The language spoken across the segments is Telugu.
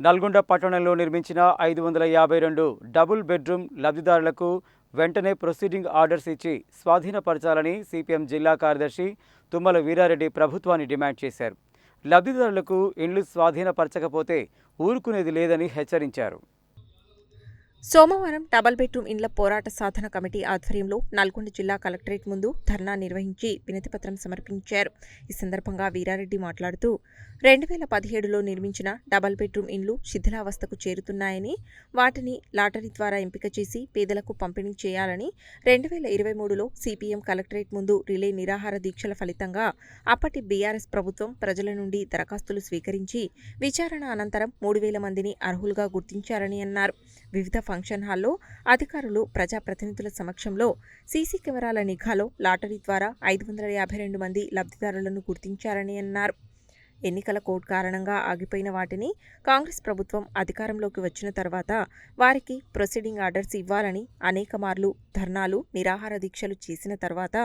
నల్గొండ పట్టణంలో నిర్మించిన ఐదు వందల యాభై రెండు డబుల్ బెడ్రూమ్ లబ్ధిదారులకు వెంటనే ప్రొసీడింగ్ ఆర్డర్స్ ఇచ్చి స్వాధీనపరచాలని సిపిఎం జిల్లా కార్యదర్శి తుమ్మల వీరారెడ్డి ప్రభుత్వాన్ని డిమాండ్ చేశారు. లబ్ధిదారులకు ఇండ్లు స్వాధీనపరచకపోతే ఊరుకునేది లేదని హెచ్చరించారు. సోమవారం డబల్ బెడ్రూమ్ ఇండ్ల పోరాట సాధన కమిటీ ఆధ్వర్యంలో నల్గొండ జిల్లా కలెక్టరేట్ ముందు ధర్నా నిర్వహించి వినతిపత్రం సమర్పించారు. ఈ సందర్భంగా వీరారెడ్డి మాట్లాడుతూ రెండు వేల పదిహేడులో నిర్మించిన డబల్ బెడ్రూమ్ ఇండ్లు శిథిలావస్థకు చేరుతున్నాయని వాటిని లాటరీ ద్వారా ఎంపిక చేసి పేదలకు పంపిణీ చేయాలని రెండు వేల ఇరవై మూడులో సిపిఎం కలెక్టరేట్ ముందు రిలే నిరాహార దీక్షల ఫలితంగా అప్పటి బీఆర్ఎస్ ప్రభుత్వం ప్రజల నుండి దరఖాస్తులు స్వీకరించి విచారణ అనంతరం మూడు వేల మందిని అర్హులుగా గుర్తించారని అన్నారు. వివిధ ఫంక్షన్ హాల్లో అధికారులు ప్రజాప్రతినిధుల సమక్షంలో సీసీ కెమెరాల నిఘాలో లాటరీ ద్వారా ఐదు వందల యాభై రెండు మంది లబ్ధిదారులను గుర్తించారని అన్నారు. ఎన్నికల కోడ్ కారణంగా ఆగిపోయిన వాటిని కాంగ్రెస్ ప్రభుత్వం అధికారంలోకి వచ్చిన తర్వాత వారికి ప్రొసీడింగ్ ఆర్డర్స్ ఇవ్వాలని అనేక మార్లు ధర్నాలు నిరాహార దీక్షలు చేసిన తర్వాత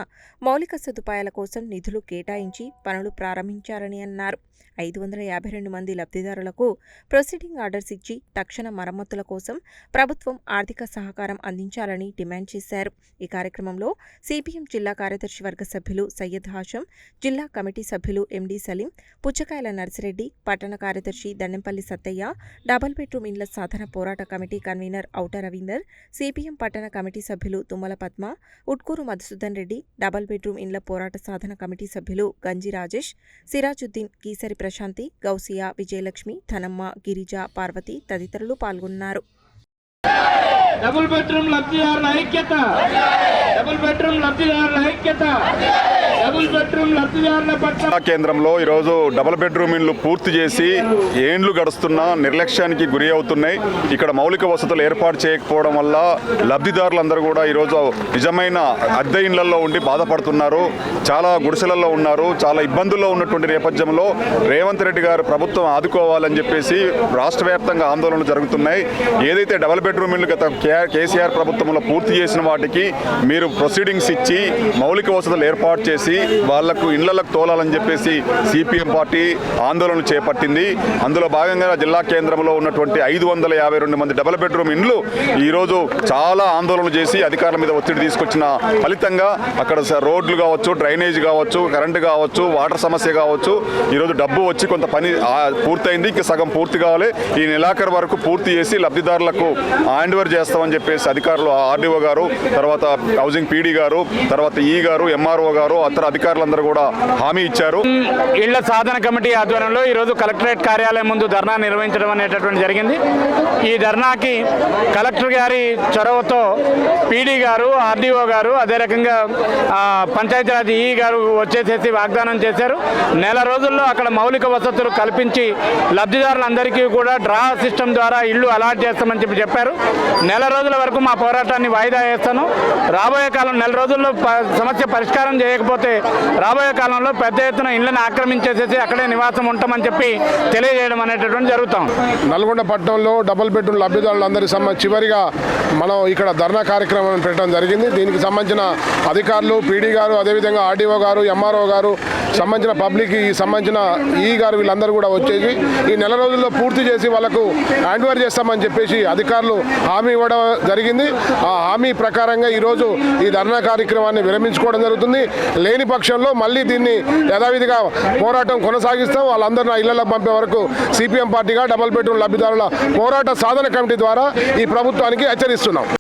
మౌలిక సదుపాయాల కోసం నిధులు కేటాయించి పనులు ప్రారంభించారని అన్నారు. ఐదు వందల యాభై రెండు మంది లబ్ధిదారులకు ప్రొసీడింగ్ ఆర్డర్స్ ఇచ్చి తక్షణ మరమ్మతుల కోసం ప్రభుత్వం ఆర్థిక సహకారం అందించాలని డిమాండ్ చేశారు. ఈ కార్యక్రమంలో సిపిఎం జిల్లా కార్యదర్శి వర్గ సభ్యులు సయ్యద్ హాషం జిల్లా కమిటీ సభ్యులు ఎండి సలీం పుచ్చకాయల నర్సిరెడ్డి పట్టణ కార్యదర్శి దండంపల్లి సత్తయ్య డబుల్ బెడ్రూమ్ ఇండ్ల సాధన పోరాట కమిటీ కన్వీనర్ ఔట రవీందర్ సిపిఎం పట్టణ కమిటీ సభ్యులు తుమ్మల పద్మ ఉట్కూరు మధుసూదన్ రెడ్డి డబల్ బెడ్రూమ్ ఇండ్ల పోరాట సాధన కమిటీ సభ్యులు గంజి రాజేష్ సిరాజుద్దీన్ కీసరి ప్రశాంతి గౌసియా విజయలక్ష్మి ధనమ్మ గిరిజ పార్వతి తదితరులు పాల్గొన్నారు. డబుల్ బెడ్రూమ్ లబ్ధిదారుల ఐక్యత డబుల్ బెడ్రూమ్ లబ్ధిదారుల ఐక్యత కేంద్రంలో ఈరోజు డబుల్ బెడ్రూమ్ ఇండ్లు పూర్తి చేసి ఏండ్లు గడుస్తున్నా నిర్లక్ష్యానికి గురి అవుతున్నాయి. ఇక్కడ మౌలిక వసతులు ఏర్పాటు చేయకపోవడం వల్ల లబ్ధిదారులందరూ కూడా ఈరోజు నిజమైన అద్దె ఇండ్లలో ఉండి బాధపడుతున్నారు. చాలా గుడిసెలలో ఉన్నారు. చాలా ఇబ్బందుల్లో ఉన్నటువంటి నేపథ్యంలో రేవంత్ రెడ్డి గారు ప్రభుత్వం ఆదుకోవాలని చెప్పేసి రాష్ట్ర వ్యాప్తంగా ఆందోళనలు జరుగుతున్నాయి. ఏదైతే డబుల్ బెడ్రూమ్ ఇల్లు గత కేసీఆర్ ప్రభుత్వంలో పూర్తి చేసిన వాటికి మీరు ప్రొసీడింగ్స్ ఇచ్చి మౌలిక వసతులు ఏర్పాటు చేసి వాళ్ళకు ఇళ్ళకు తోలాలని చెప్పేసి సిపిఎం పార్టీ ఆందోళన చేపట్టింది. అందులో భాగంగా జిల్లా కేంద్రంలో ఉన్నటువంటి ఐదు వందల యాభై రెండు మంది డబుల్ బెడ్రూమ్ ఇండ్లు ఈరోజు చాలా ఆందోళన చేసి అధికారుల మీద ఒత్తిడి తీసుకొచ్చిన ఫలితంగా అక్కడ స- రోడ్లు కావచ్చు డ్రైనేజ్ కావచ్చు కరెంటు కావచ్చు వాటర్ సమస్య కావచ్చు ఈరోజు డబ్బు వచ్చి కొంత పని పూర్తయింది. ఇంకా సగం పూర్తి కావాలి. ఈ నెలాఖరు వరకు పూర్తి చేసి లబ్ధిదారులకు హ్యాండ్ ఓవర్ చేస్తామని చెప్పేసి అధికారులు ఆర్డీఓ గారు తర్వాత హౌసింగ్ పీడీ గారు తర్వాత ఈ గారు ఎంఆర్ఓ గారు ఇతర అధికారులందరూ కూడా హామీ ఇచ్చారు. ఇళ్ళ సాధన కమిటీ ఆధ్వర్యంలో ఈరోజు కలెక్టరేట్ కార్యాలయం ముందు ధర్నా నిర్వహించడం అనేటటువంటి జరిగింది. ఈ ధర్నాకి కలెక్టర్ గారి చొరవతో పీడీ గారు ఆర్డీఓ గారు అదే రకంగా పంచాయతీరాజ్ ఈ గారు వచ్చేసేసి వాగ్దానం చేశారు. నెల రోజుల్లో అక్కడ మౌలిక వసతులు కల్పించి లబ్ధిదారులందరికీ కూడా డ్రా సిస్టమ్ ద్వారా ఇల్లు అలాట్ చేస్తామని చెప్పి చెప్పారు. నెల రోజుల వరకు మా పోరాటాన్ని వాయిదా వేస్తాను. రాబోయే కాలం నెల రోజుల్లో సమస్య పరిష్కారం చేయకపోతే రాబోయే కాలంలో పెద్ద ఎత్తున ఇళ్ళను ఆక్రమించేసేసి అక్కడే నివాసం ఉంటామని చెప్పి తెలియజేయడం అనేటటువంటి జరుగుతాం. నల్గొండ పట్టణంలో డబుల్ బెడ్రూమ్ లబ్ధిదారులందరి సంబంధించి చివరిగా మనం ఇక్కడ ధర్నా కార్యక్రమం పెట్టడం జరిగింది. దీనికి సంబంధించిన అధికారులు పీడీ గారు అదేవిధంగా ఆర్డీఓ గారు ఎంఆర్ఓ గారు సంబంధించిన పబ్లిక్ ఈ సంబంధించిన ఈ గారు వీళ్ళందరూ కూడా వచ్చేసి ఈ నెల రోజుల్లో పూర్తి చేసి వాళ్ళకు హ్యాండ్ ఓవర్ చేస్తామని చెప్పేసి అధికారులు హామీ ఇవ్వడం జరిగింది. ఆ హామీ ప్రకారంగా ఈరోజు ఈ ధర్నా కార్యక్రమాన్ని విరమించుకోవడం జరుగుతుంది. లేని పక్షంలో మళ్ళీ దీన్ని యథావిధిగా పోరాటం కొనసాగిస్తాం. వాళ్ళందరూ నా పంపే వరకు సిపిఎం పార్టీగా డబుల్ బెడ్రూమ్ లబ్ధిదారుల పోరాట సాధన కమిటీ ద్వారా ఈ ప్రభుత్వానికి హెచ్చరిస్తున్నాం.